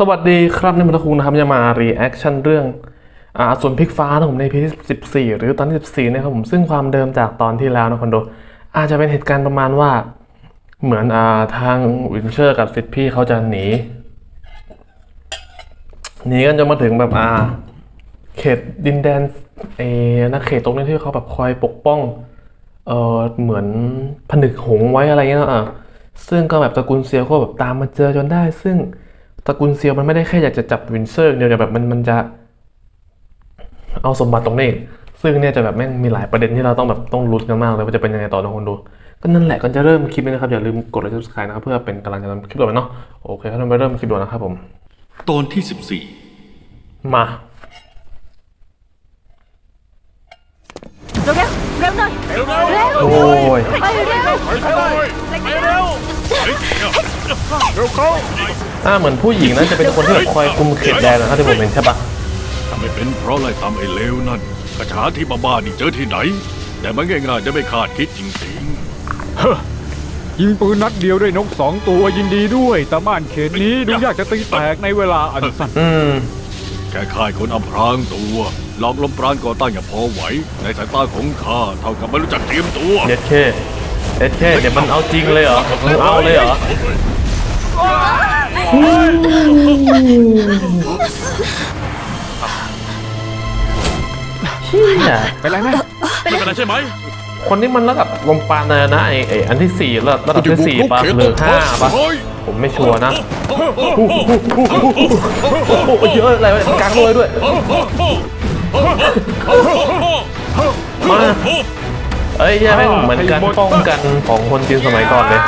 สวัสดีครับในมัตคุงนะครับจะมารีแอคชั่นเรื่องอ่าส่วนพลิกฟ้านะผมในพีที่ 14 หรือตอนที่ 14 นะครับผมซึ่งความเดิมจากตอนที่แล้วนะคนดูอาจจะเป็นเหตุการณ์ประมาณว่า เหมือนอ่าทางวินเชอร์กับสิทธิ์พี่เขาจะหนีหนีกันจนมาถึงแบบอ่าเขตดินแดนเอนะเขตตรงนี้ที่เขาแบบคอยปกป้องเออเหมือนผนึกหงไว้อะไรเงี้ยอะซึ่งก็แบบตระกูลเซียวก็แบบตามมาเจอจนได้ ซึ่ง ตระกูลเซียวมันไม่ได้แค่อยากจะจับวินเซอร์อย่างเดียวแต่แบบมันมันจะเอาสมบัติตรงนี้ ซึ่งเนี่ยจะแบบแม่งมีหลายประเด็นที่เราต้องแบบต้องลุ้นกันมากเลยว่าจะเป็นยังไงต่อนะคนดู ก็นั่นแหละก่อนจะเริ่มคลิปนี้นะครับ อย่าลืมกดไลค์ subscribe นะครับ เพื่อเป็นกำลังใจทำคลิปต่อไปเนาะโอเคครับเราไปเริ่มคลิปด่วนนะครับผม ตอนที่ 14 มาเร็วเร็วเร็วห น่อยเร็วเร็วโอ้ยไปเร็วไปเร็วเขาอ่าเหมือนผู้หญิงนั้นจะเป็นคนที่แบบคอยคุมเขตแดนนะครับที่ผมเห็นใช่ปะถ้าไม่เป็นเพราะไล่ตามไอ้เลวนั่นกระชาที่บ้าๆนี่เจอที่ไหน แต่มันง่ายๆจะไม่คาดคิดจริงๆเฮ้ยิงปืนนัดเดียวได้นกสองตัวยินดีด้วยแต่บ้านเขตนี้ดูยากจะตีแตกในเวลาอันสั้นแค่ค่ายคนอำพรางตัว หลอกลมปราณก่อตั้งอย่างพอไหว ในสายตาของข้าเท่ากับไม่รู้จักเตรียมตัวเด็ดเคเด็ดเคเดี๋ยวมันเอาจริงเลยเหรอมึงเอาเลยเหรอเชี่ยเป็นไรไหมไม่เป็นไรใช่ไหมคนนี้มันระดับลมปานเลยนะไอไออันที่สี่ระระดับที่สี่ปะหรือห้าปะผมไม่ชัวร์นะโอ้โหเยอะอะไรวะกลางเลยด้วย มาเอ้ยแย่แม่งเหมือนการป้องกันของคนจีนสมัยก่อนเลย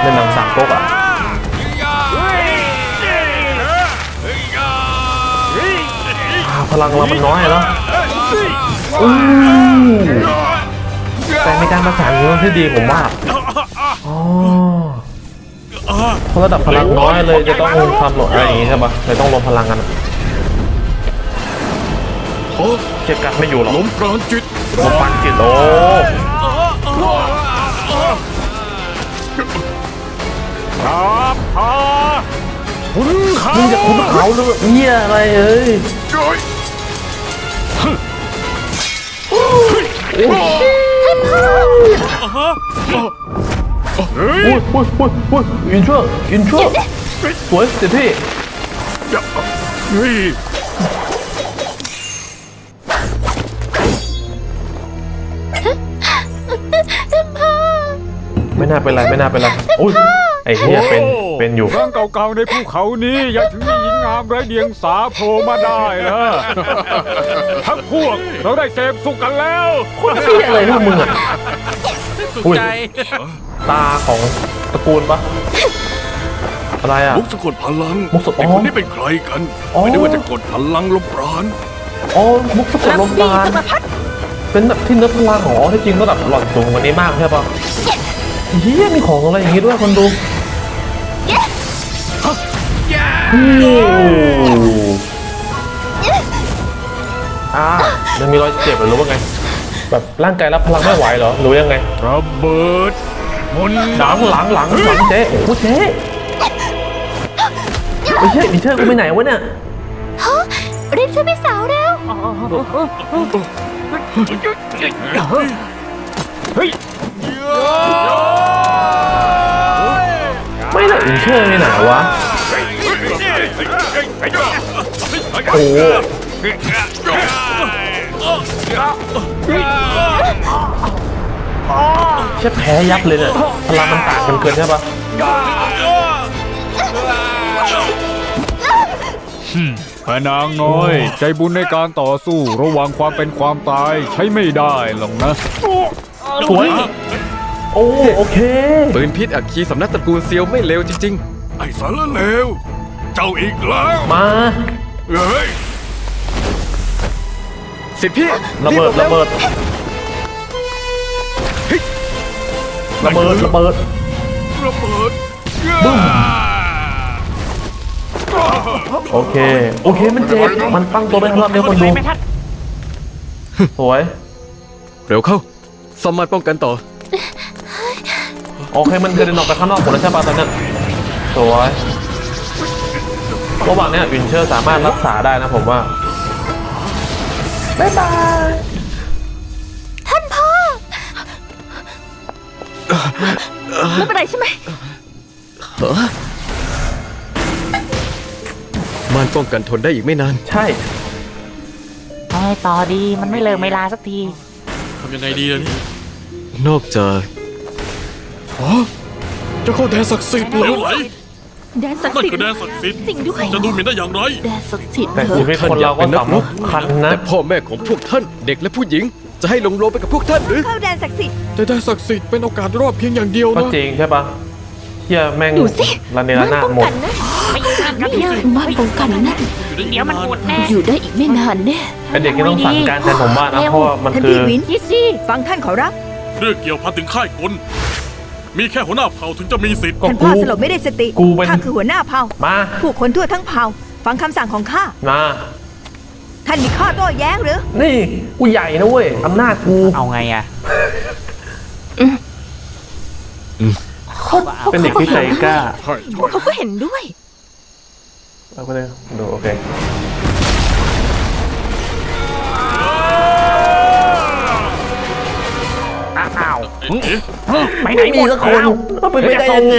ในหนังสามก๊กอะอ่าพลังเรามันน้อยอะเนาะอู้แต่ในการประสานงานที่ดีผมว่าอ๋อเพราะระดับพลังน้อยเลยจะต้องทำหลดอะไรอย่างงี้ใช่ปะเลยต้องรวมพลังกันอะ โอ้เจ็บกัดไม่อยู่หรอกลมปราณจิตลมปันจิตโอ้ครับพาคุณเขามึงจะคุ้มเขาหรือเหี้ยอะไรเอ้ยเฮ้ยอุ้ยอุ้ยอุ้ยอุ้ยอินเทอร์อินเทอร์สวยเสร็จพี่เฮ้ย ไม่น่าเป็นไรไม่น่าเป็นไรอุ้ยไอ้เหี้ยเป็นเป็นอยู่ครั้งเก่าๆในภูเขานี้ยังถึงมีหญิงงามไร้เดียงสาโผล่มาได้นะทั้งพวกเราได้เสพสุขกันแล้วคนเหี้ยอะไรพวกมึงอะอุ้ยตาของตระกูลปะอะไรอะมุกสะกดพลังมุกสะไอ้คนนี้เป็นใครกันอ๋อไม่ได้ว่าจะกดพลังลมปราณอ๋อมุกสะกดลมปราณเป็นแบบที่เนื้อพลังหรอที่จริงก็แบบหล่อนสูงกว่านี้มากใช่ปะ เฮียมีของอะไรอย่างงี้ด้วยคนดูโอ้โหอ่ายังมีรอยเจ็บหรือว่าไง แบบร่างกายรับพลังไม่ไหวเหรอหรือยังไงระเบิดมนต์หลังหลังหลังหลังเจ๊โอ้โหเจ๊ไม่ใช่มิเชอร์กูไปไหนวะเนี่ยรีบช่วยพี่สาวเร็วเฮ้ย ไม่น่ะมิเชอร์ไปไหนวะ โอ้โหแค่แพ้ยับเลยเนี่ยพลังมันต่างกันเกินใช่ปะพนางน้อย ใจบุญในการต่อสู้ระหว่างความเป็นความตายใช้ไม่ได้หรอกนะสวย โอ้โอเค ปืนพิษอัคคีสำนักตระกูลเซียวไม่เลวจริงไอ้สารเลว เจ้าอีกแล้วมา เฮ้ยๆ สิทธิพี่ระเบิดระเบิดระเบิดระเบิด ระเบิดโอเค โอเคมันเจ็บมันตั้งตัวเป็นรอบเดียวคนดูสวย เร็วเข้าสามารถป้องกันต่อ โอเคมันกระเด็นออกไปข้างนอกหมดแล้วใช่ปะตอนนั้นสวยระหว่างเนี้ยวินเชอร์สามารถรักษาได้นะผมว่าบ๊ายบายไม่เป็นไรใช่ไหมม่านป้องกันทนได้อีกไม่นาน ใช่เอาไงต่อดีมันไม่เลิกเวลาสักที ทำยังไงดีล่ะเนี่ย นอกจาก จะเข้าแดนศักดิ์สิทธิ์เหลวไหลแดนศักดิ์นั่นสิทคือธิ์แดนศักดิ์สิทธิ์จริงด้วยจะดูหมิ่นได้อย่างไร แดนศักดิ์สิทธิ์แต่เหรชีอวิตคนเราก็สำคัญนะ แต่พ่อแม่ของพวกท่าน เด็กและผู้หญิง จะให้ลงโลงไปกับพวกท่านหรือ เข้าแดนศักดิ์สิทธิ์แต่แดนศักดิ์สิทธิ์เป็นโอกาสรอดเพียงอย่างเดียวก็นะ จริงใช่ปะเฮียแม่งดูสิระเนระนาดป้องหมดกันนะไม่ยากกันเนี่ยบ้านป้องกันนั่นเดี๋ยวมันหมดแน่อยู่ได้อีกไม่นานแน่ไอเด็กที่ต้องสั่งการแทนผมว่านะเพราะว่ามันท่านคือพี่วินยิซี่ฟังท่านขอรับ เรื่องเกี่ยวพันถึงค่ายกล มีแค่หัวหน้าเผ่าถึงจะมีสิทธิ์ ก็ท่านกูพ่อสลบไม่ได้สติกูเป็นข้าคือหัวหน้าเผ่ามา ผู้คนทั่วทั้งเผ่า ฟังคำสั่งของข้ามาท่านมีข้อโต้แย้งหรือ นี่กูใหญ่นะเว้ยอำนาจกูเอาไงอะเป็นเด็กที่ใจกล้าใช่ใช่เขาก็เห็นด้วยเอาไปเลยดูโอเค อ้าวเอ๊ะไปไหนหมดแล้วเอาไปไม่ได้ยังไง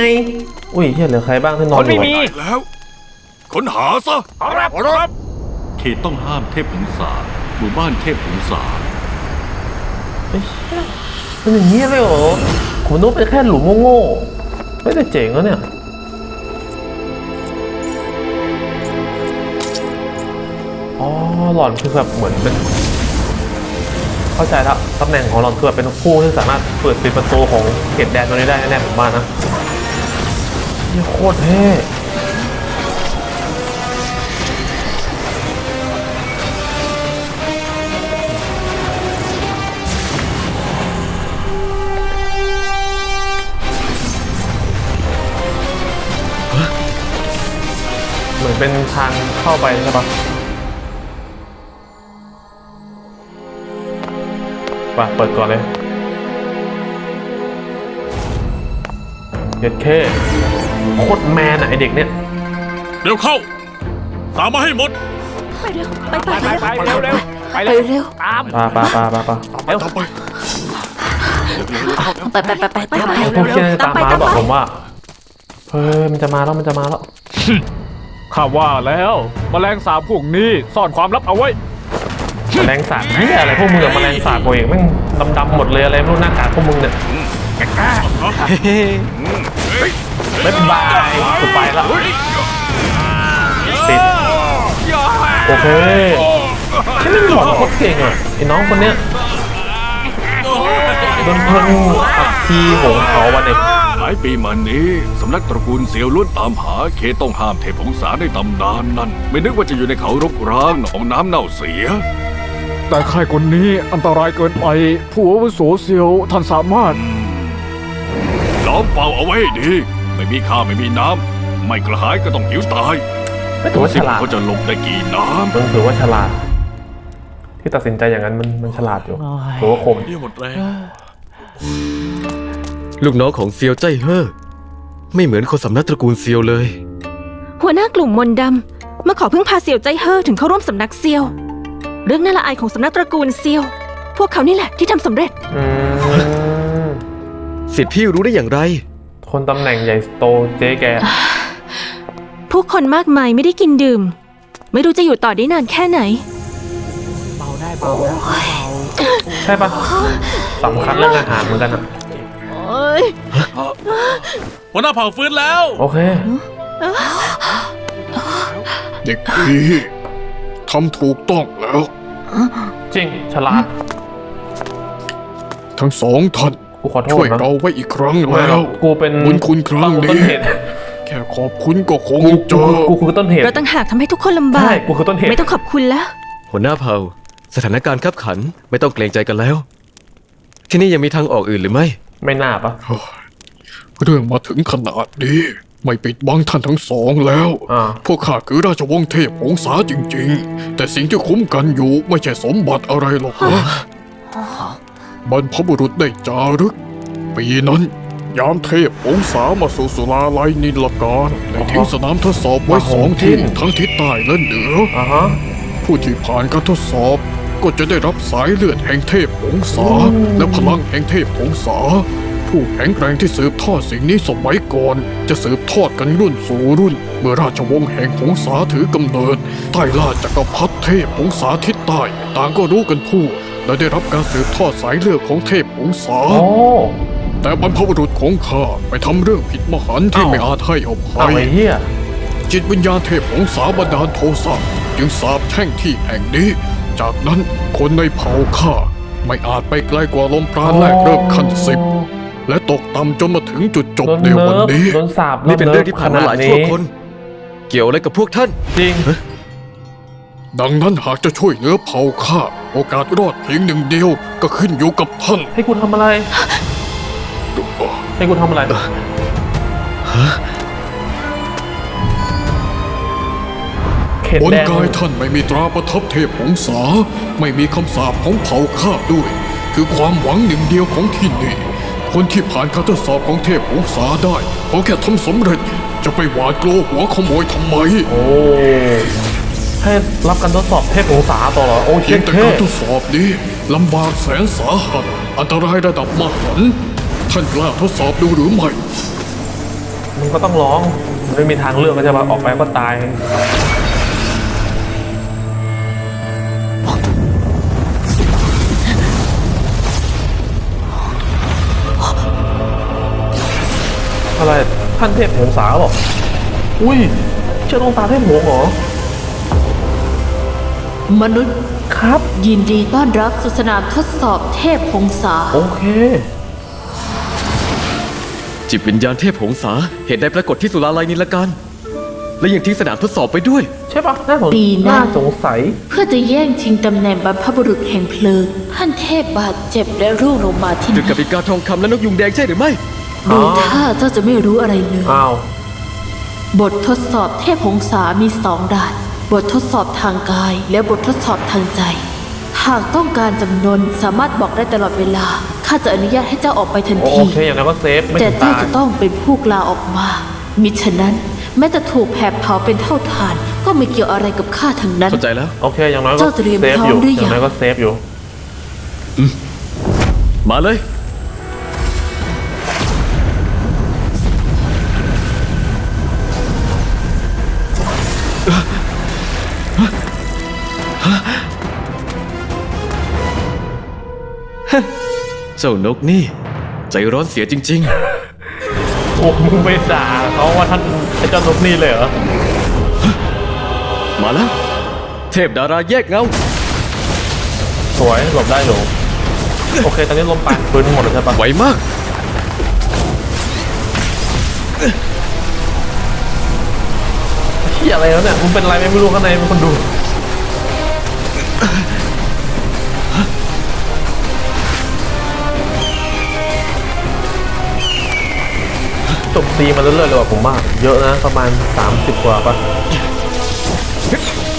อุ้ยเฮียเหลือใครบ้างที่นอนอยู่คนไม่มี แล้ว ค้นหาซะขอรับขอรับเขตต้องห้ามเทพหงสาหมู่บ้านเทพหงสาเป็นอย่างนี้เลยเหรอผมนึกว่าเป็นแค่หลุมโง่ๆไม่ได้เจ๋งแล้วเนี่ย อ๋อหลอนคือแบบเหมือนเป็น เข้าใจแล้วตำแหน่งของหล่อนคือแบบเป็นผู้ที่สามารถเปิดปิดประตูของเขตแดนตัวนี้ได้แน่ๆผมว่านะนี่โคตรเท่เหมือนเป็นทางเข้าไปใช่ปะ ไปเปิดก่อนเลยเด็ดเคโคตรแมนอะไอเด็กเนี่ยเร็วเข้า ตามมาให้หมด ไปเร็วไปไปไปไปเร็วเร็วไปไปเร็วเร็วตามปาปาปาปาปาตามไปตามไปไปไปไปไปตามไปพวกเชี่ยนี่ตาตามมไปมาตามบอกไปผมว่าเฮ้ยมันจะมาแล้วมันจะมาแล้วข้าว่าแล้วแมลงสาบพวกนี้ซ่อนความลับเอาไว้ แมลงสาบเหียอะไรพวกมึงกับแมลงสาบกูเองแม่งดำๆหมดเลยอะไรไม่รู้หน้ากากพวกมึงเนี่ยบ๊ายบายกูไปละติดโอเคที่ไม่หมอนโคตรเก่งอะไอ้น้องคนเนี้ยโดนเพิ่งอักทีโหงเขาวันเองหลายปีมานี้สำนักตระกูลเสียวล้วนตามหาเขตต้องห้ามเทพหงสาในตำนานนั้น ไม่นึกว่าจะอยู่ในเขารกร้างหนองน้ำเน่าเสีย แต่ค่ายคนนี้อันตรายเกินไปผู้อาวุโสเซียวท่านสามารถ ล้อมเฝ้าเอาไว้ให้ดี ไม่มีข้าวไม่มีน้ำ ไม่กระหายก็ต้องหิวตายไม่ถืดูอว่าสิฉลาดเขาจะหลบได้กี่น้มึงถือว่าฉลาด ที่ตัดสินใจอย่างนั้นมันมันฉลาดอยู่ถือว่าคมำนี่หมดแรงลูกน้องของเซียวใจเฮ่อไม่เหมือนคนสำนักตระกูลเซียวเลย หัวหน้ากลุ่มมนต์ดำมาขอพึ่งพาเซียวใจเฮอถึงเข้าร่วมสำนักเซียว เรื่องน่าละอายของสำนักตระกูลเซียว พวกเขานี่แหละที่ทำสำเร็จ อืมสิทธิ์พี่รู้ได้อย่างไร คนตำแหน่งใหญ่โตเจ๊แก ผู้คนมากมายไม่ได้กินดื่ม ไม่รู้จะอยู่ต่อได้นานแค่ไหนเบาได้เบาได้ใช่ปะสำคัญเรื่องอาหารเหมือนกันอะหัวหน้าเผ่าฟื้นแล้ว โอเค เด็กดี ทำถูกต้องแล้ว จริง ฉลาด ทั้งสองท่านกูขอโทช่ษวยนะเราไว้อีกครั้งไม่หรแล้อวกกูเป็นบุญคุณครั้งนี้ต้นเหตุแค่ขอบคุณก็คงกูเจกูอ กูคือต้นเหตุ เราต่างหากทำให้ทุกคนลำบาใช่ ก กูคือต้นเหตุ ไม่ต้องขอบคุณแล้ว หัวหน้าเผ่า สถานการณ์ขับขันไม่ต้องเกรงใจกันแล้ว ที่นี่ยังมีทางออกอื่นหรือไม่ ไม่น่าปะ เรื่องมาถึงขนาดนี้ ไม่ปิดบังท่านทั้งสองแล้วอ่าพวกข้าคือราชวงศ์เทพหงสาจริง ๆ แต่สิ่งที่คุ้มกันอยู่ไม่ใช่สมบัติอะไรหรอกนะบรรพบุรุษได้จารึก ปีนั้น ยามเทพองศามาสู่สุราลัยนิลการได้ทิ้งสนามทดสอบไว้สองที่ทั้งทิศใต้และเหนืออ่าฮะผู้ที่ผ่านการทดสอบก็จะได้รับสายเลือดแห่งเทพองศาและพลังแห่งเทพองศา ผู้แข็งแกร่งที่สืบทอดสิ่งนี้สมัยก่อน จะสืบทอดกันรุ่นสู่รุ่น เมื่อราชวงศ์แห่งหงสาถือกำเนิดใต้ล่าจักรพรรดิเทพหงสาทิศใต้ต่างก็รู้กันทั่ว และได้รับการสืบทอดสายเลือดของเทพหงสาโอ้แต่บรรพบุรุษของข้าไปทำเรื่องผิดมหันต์ที่อ้าวไม่อาจให้อเอาภัยไอ้เหี้ยจิตวิญญาณเทพของสาบดาลโทสะจึงสาบแช่งที่แห่งนี้ จากนั้นคนในเผ่าข้าไม่อาจไปไกลกว่าลมปราณแรกเริ่มขั้นสิบ และตกต่ำจนมาถึงจุดจบโดนในเนิวันร์ฟนี้ โดนสาบนี่เป็นเรื่องที่ผ่านมาหลายชั่วคนขเกี่ยวอะไรกับพวกท่าน จริง ดังนั้นหากจะช่วยเหลือเผ่าข้าโอกาสรอดเพียงหนึ่งเดียวก็ขึ้นอยู่กับท่าน ให้กูทำอะไร ให้กูทำอะไร เข็ดบนแดงกายท่านไม่มีตราประทับเทพหงสา ไม่มีคำสาปของเผ่าข้าด้วย คือความหวังหนึ่งเดียวของที่นี่ คนที่ผ่านการทดสอบของเทพหงสาได้ขอแค่ทำสำเร็จจะไปหวาดกลัวหัวขโมยทำไม โอ้ให้รับการทดสอบเทพองศาต่อเหรอโอ้เพีเท่ยงแต่เท่การทดสอบนี้ลำบากแสนสาหัสอันตรายระดับมหันต์ท่านกล้าทดสอบดูหรือไม่มึงก็ต้องร้องมันไม่มีทางเลือกก็จะมาออกไปก็ตาย อะไรท่านเทพหงสาบอกอุ้ยเชื่อดวงตาเทพหงเหรอ มนุษย์ครับ ยินดีต้อนรับสู่สนามทดสอบเทพพงษาโอเค จิตวิญญาณเทพหงสา เหตุใดปรากฏที่สุราลัยนิลการและยังทิ้งสนามทดสอบไปด้วย ใช่ปะน่าสงปีหน้า น่าสงสัย เพื่อจะแย่งชิงตำแหน่งบรรพบุรุษแห่งเพลิง ท่านเทพบาดเจ็บและร่วงลงมาที่ดึกนี่กับอีกาทองคำและนกยุงแดงใช่หรือไม่ ดูท่าเจ้าจะไม่รู้อะไรเลย อ้าว บททดสอบเทพหงษามีสองด่าน บททดสอบทางกายและบททดสอบทางใจ หากต้องการจำนวนสามารถบอกได้ตลอดเวลา ข้าจะอนุญาตให้เจ้าออกไปทันโอที เคอย่างนั้นก็เซฟไม่แต่ถึงเจ้าตายจะต้องเป็นผู้กลาออกมา มิฉะนั้น แม้จะถูกแผดเผาเป็นเท่าทาน ก็ไม่เกี่ยวอะไรกับข้าทั้งนั้น เข้าใจแล้ว โอเคอย่างน้อยก็เจ้าเตรียมเซฟพร้อมอยู่หรืออยัง ย่างน้อยก็เซฟอยู่ มาเลย เจ้านกนี่ ใจร้อนเสียจริง โอ้มึงไปด่าเขาว่าท่านไอ้เจ้านกนี่เลยเหรอ ๆ มาแล้ว เทพดาราแยกเงา สวยหลบได้อยู่โอเค ตอนนี้ลมปานปืนหมดแล้วใช่ปะไวมากที่อะไรแล้วเนี่ยมึงเป็นอะไรไม่รู้ข้างในเป็นคนดู จบตีมาเรื่อยๆเลยว่ะผมว่าเยอะนะประมาณ 30 กว่าปะ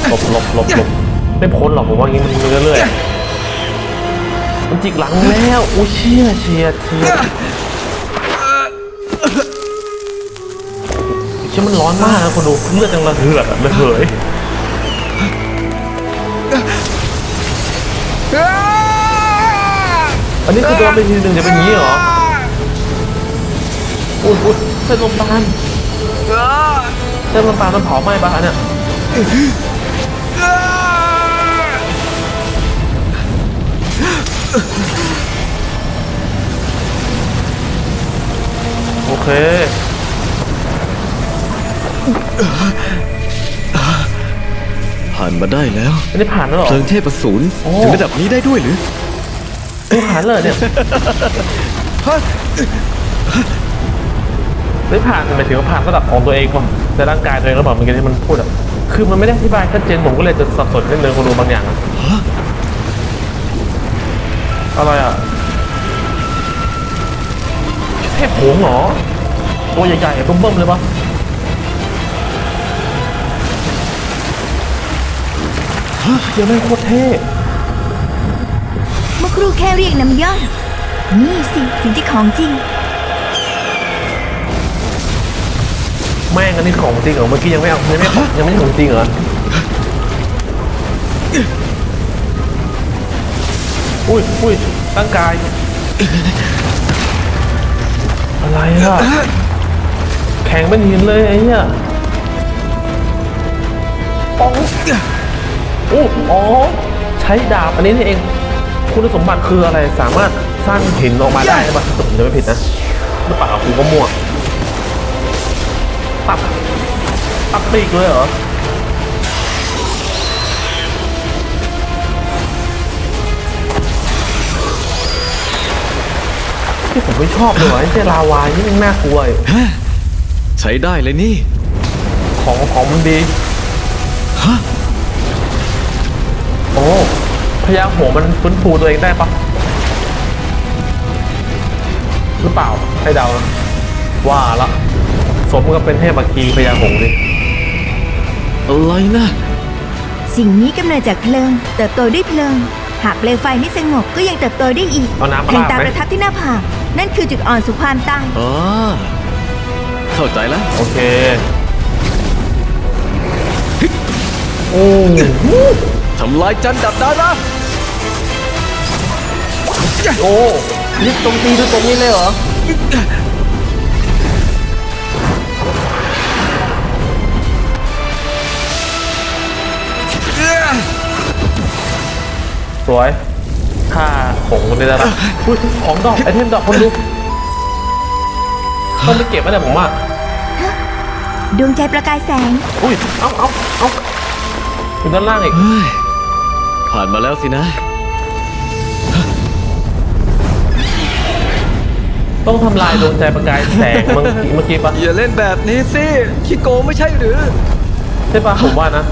หลบหลบหลบหลบไม่พ้นหรอกผมว่างี้มันเรื่อยๆมันจิกหลังแล้วโอ้เชี่ยเชียเชียเชี่ยมันร้อนมากนะคนดูเลือดจังระเหือดระเหยอันนี้คือโดนไปทีหนึ่งเดี๋ยวเป็นอย่างนี้เหรอ อุ้ยอุ้ยเส้นลมปานเส้นลมปานมันเผาไหม้ปะอันเนี่ยโอเค ผ่านมาได้แล้ว อันนี้ผ่านแล้วเหรอ เพลิงเทพสูรโอ้ ถึงระดับนี้ได้ด้วยหรือไม่ผ่านเลยเนี่ย ไม่ผ่านหมายถึงว่าผ่านระดับของตัวเองก่อนในร่างกายตัวเองแล้วบอกเมื่อกี้ที่มันพูดอะคือมันไม่ได้อธิบายชัดเจนผมก็เลยจะสับสนนิดนึงคนดูบางอย่างอะอะไรอะเทพโขงเหรอตัวใหญ่ๆเบิ่มๆเลยปะฮะเดี๋ยวแม่งโคตรเท่เมื่อครู่แค่เรียกน้ำย่อยนี่สิสิ่งที่ของจริง แม่งอันนี้ของจริงเหรอเมื่อกี้ยังไม่เอายังไม่ยังไม่ของจริงเหรออุ้ยอุ้ยร่างกาย อะไรอะแข็งเป็นหินเลยไอ้เนี่ยปองโอ้อ๋อใช้ดาบอันนี้นี่เอง คุณสมบัติคืออะไรสามารถสร้างหินออกมาได้ปะผมจะไม่ผิดนะหรือเปล่ากูก็มั่ว ตับตับปีกเลยเหรอที่ผมไม่ชอบเลยว่ะไอ้เจลาวานี่มันน่ากลัวอยู่ใช้ได้เลยนี่ ของของมันดีโอ้พญาหัวมันฟื้นฟูตัวเองได้ปะหรือเปล่าให้เดานะว่าละส มกับเป็นเทพอัคคีพญาหงส์ดิอะไรนะ สิ่งนี้กำเนิดจากเพลิง เติบโตด้วยเพลิง หากเปลวไฟไม่สงบก็ยังเติบโตได้อีกเอาน้ำมาแห่งลาดตาไหมประทับที่หน้าผากนั่นคือจุดอ่อนสู่ความตายอ๋อ เข้าใจแล้ว โอเค โอ้ทำลายจันดับดาราโอ้นี่ตรงตีคือตรงนี้เลยเหรอ สวยค่าของคนนี้แล้วนะอุ้ยของดอกไอเทมดอกคนดูต้องไปเก็บไว้แต่ผมว่าดวงใจประกายแสง อุ้ย เอาเอาเอาอยู่ด้านล่างอีกเฮ้ยผ่านมาแล้วสินะ ต้องทำลายดวงใจประกายแสงเมื่อกี้เมื่อกี้ปะอย่าเล่นแบบนี้สิขี้โกงไม่ใช่หรือ ใช่ปะผมว่านะ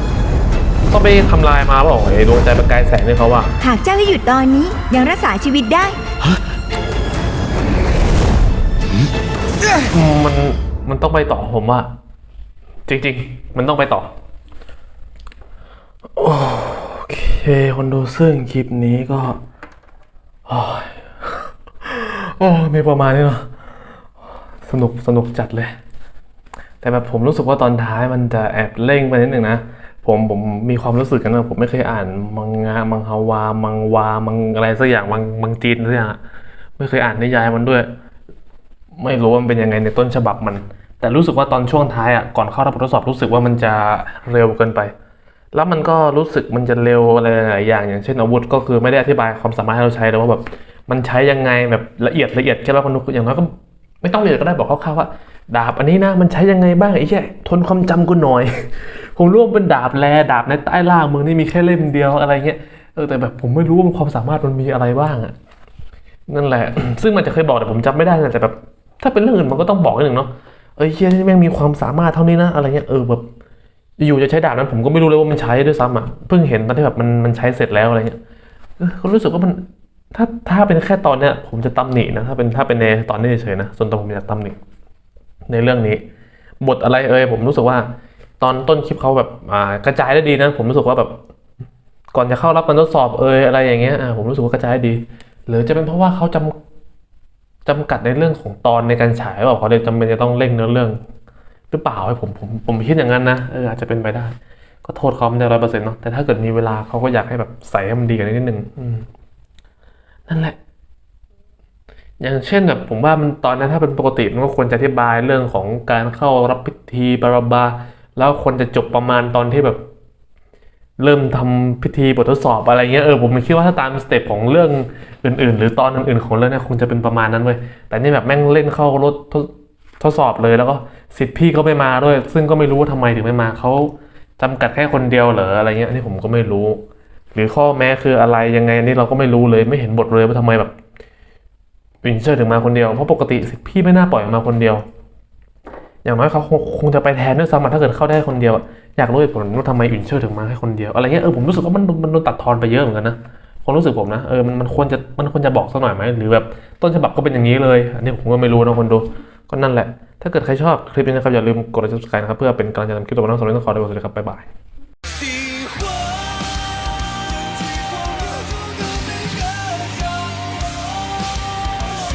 ต้องไปทำลายมาเปล่าไอ้ดวงใจประกายแสงเนี่ยเขาว่าหากเจ้าให้หยุดตอนนี้ยังรักษาชีวิตได้อืมมันมันต้องไปต่อผมว่า จริง ๆ มันต้องไปต่อ โอเคคนดูซึ่งคลิปนี้ก็โอ้ยโอ้มีประมาณนี้เนาะสนุกสนุกจัดเลย แต่แบบผมรู้สึกว่าตอนท้ายมันจะแอบเร่งไปนิดหนึ่งนะ ผมผมมีความรู้สึกกันว่าผมไม่เคยอ่านมังงะมังฮาวา มังวา มังอะไรสักอย่างมังมังจีนสักอย่างไม่เคยอ่านนิยายมันด้วย ไม่รู้ว่ามันเป็นยังไงในต้นฉบับมัน แต่รู้สึกว่าตอนช่วงท้ายอะก่อนเข้ารับทดสอบรู้สึกว่ามันจะเร็วเกินไป แล้วมันก็รู้สึกมันจะเร็วอะไรหลายอย่างอย่างเช่นอาวุธก็คือไม่ได้อธิบายความสามารถให้เราใช้แต่ว่าแบบมันใช้ยังไงแบบละเอียดละเอียดแค่ว่าคนดูอย่างน้อยก็ ไม่ต้องเอียดก็ได้บอกคร่าวๆว่า ดาบอันนี้นะมันใช้ยังไงบ้างไอ้แค่ทนความจำกูหน่อย ผมรู้ว่ามันเป็นดาบแลดาบในใต้ล่างเมืองนี่มีแค่เล่มเดียวอะไรเงี้ยเออแต่แบบผมไม่รู้ว่าความสามารถมันมีอะไรบ้างอะนั่นแหละ ซึ่งมันจะเคยบอกแต่ผมจำไม่ได้นะแต่แบบ ถ้าเป็นเรื่องอื่นมันก็ต้องบอกนิดหนึ่งเนาะเอ้ยเชี่ยนี่แม่งมีความสามารถเท่านี้นะอะไรเงี้ยเออแบบอยู่จะใช้ดาบนั้นผมก็ไม่รู้เลยว่ามันใช้ด้วยซ้ำอะเพิ่งเห็นตอนที่แบบมันมันใช้เสร็จแล้วอะไรเงี้ยเออก็รู้สึกว่ามัน ถ้าถ้าเป็นแค่ตอนเนี้ยผมจะตำหนินะถ้าเป็นถ้าเป็นในตอนนี้เฉยๆนะส่วนตัวผมอยากตำหนิในเรื่องนี้ บทอะไรเอ่ยผมรู้สึกว่า ตอนต้นคลิปเขาแบบอ่ากระจายได้ดีนะ ผมรู้สึกว่าแบบ ก่อนจะเข้ารับการทดสอบเอ่ยอะไรอย่างเงี้ยอ่าผมรู้สึกว่ากระจายได้ดี หรือจะเป็นเพราะว่าเขาจำจำกัดในเรื่องของตอนในการฉายหรือเปล่าเขาเลยจำเป็นจะต้องเร่งเนื้อเรื่อง หรือเปล่าให้ผมผมผมคิดอย่างนั้นนะเอออาจจะเป็นไปได้ ก็โทษเขาไม่ได้ร้อยเปอร์เซ็นต์เนาะแต่ถ้าเกิดมีเวลาเขาก็อยากให้แบบใส่ให้มันดีกันนิดนึงอืม นั่นแหละ อย่างเช่นแบบผมว่ามันตอนนั้นถ้าเป็นปกติมันก็ควรจะอธิบายเรื่องของการเข้ารับพิธีบาราบา แล้วควรจะจบประมาณตอนที่แบบ เริ่มทำพิธีบททดสอบอะไรเงี้ยเออผมคิดว่าถ้าตามสเต็ปของเรื่องอื่น ๆ หรือตอนอื่นๆของเรื่องเนี้คงจะเป็นประมาณนั้นเว้ยแต่นี่แบบแม่งเล่นเข้ารถทดทดสอบเลยแล้วก็สิทธิ์พี่ก็ไม่มาด้วย ซึ่งก็ไม่รู้ว่าทำไมถึงไม่มาเขาจำกัดแค่คนเดียวเหรออะไรเงี้ยนี่ผมก็ไม่รู้ หรือข้อแม้คืออะไรยังไงอันนี่เราก็ไม่รู้เลยไม่เห็นบทเลยว่าทำไมแบบวินเชอร์ถึงมาคนเดียว เพราะปกติพี่ไม่น่าปล่อยมาคนเดียว อย่างน้อยเขาคงคงจะไปแทนด้วยซ้ำถ้าเกิดเข้าได้คนเดียว อยากรู้เหตุผลว่าทำไมอินเชอร์ถึงมาแค่คนเดียวอะไรเงี้ยเออผมรู้สึกว่ามันมันโดนตัดทอนไปเยอะเหมือนกันนะความรู้สึกผมนะเออมันมันควรจะมันควรจะบอกสักหน่อยไหมหรือแบบต้นฉบับก็เป็นอย่างนี้เลยอันนี้ผมก็ไม่รู้นะคนดูก็นั่นแหละ ถ้าเกิดใครชอบคลิปนี้นะครับอย่าลืมกดไลค์ subscribe นะครับเพื่อเป็นกำลังใจทำคลิปต่อไปน้องสำหรับต้องขอได้บทสวัสดีครับบ๊ายบาย